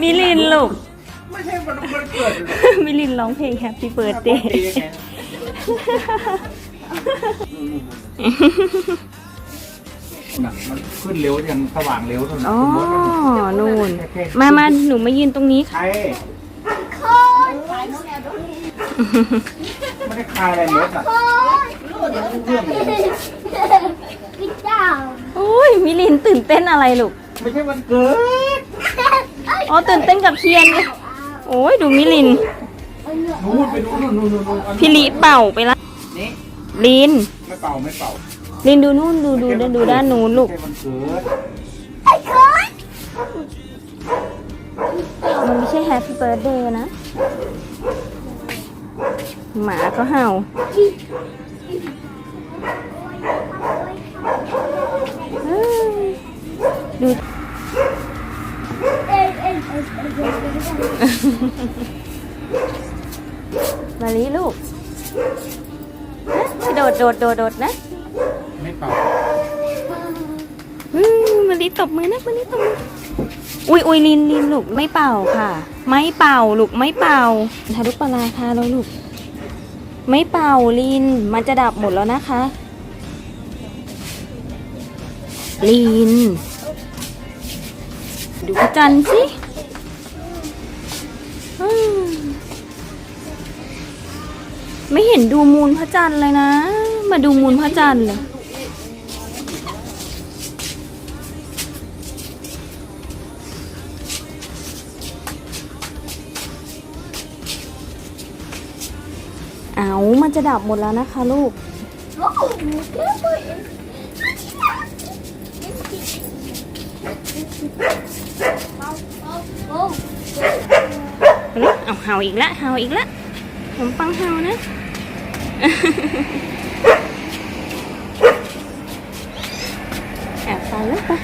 มิลินลูก ไม่ใช่วันวันเกิดมิลินร้องเพลง Happy Birthday หนังมันขึ้นเร็วยังสว่างเร็วเท่านั้นอ๋อสมมติว่านู่น มามาหนูมายืนตรงนี้ค่ะใครไม่ได้คลายอะไรเม็ดอะ พี่เจ้าโอ้ยมิลินตื่นเต้นอะไรลูก ไม่ใช่วันเกิด อ๋อตื่นเต้นกับเทียนไงโอ้ยดูมิลิน นู่นไปนู่นนู่นนู่นนู่นอันนู้นพี่ลิเป่าไปละนี่ลิน ไม่เป่าไม่เป่าลินดูนู่นดูดูดูด้านนู้นลูก ไม่ใช่วันเกิดมันไม่ใช่ Happy Birthday นะ หมาก็เห่าฮ้ย ดูมาลีลูกเอ๊ะโดดโดดโดดโดดนะ ไม่เป่าอืมมาลีตบมือนะมาลีตบมืออุ้ยอุ้ยลินลินลูกไม่เป่าค่ะ ไม่เป่าลูกไม่เป่าทารุกปลาราคาแล้วลูก ไม่เป่าลิน มันจะดับหมดแล้วนะคะ ลิน ดูจันสิไม่เห็นดูมูลพระจันทร์เลยนะ มาดูมูลพระจันทร์เลย เอามันจะดับหมดแล้วนะคะลูก เอาเห่าอีกละเห่าอีกละขนมปังเห่านะแอบไปแล้วปะ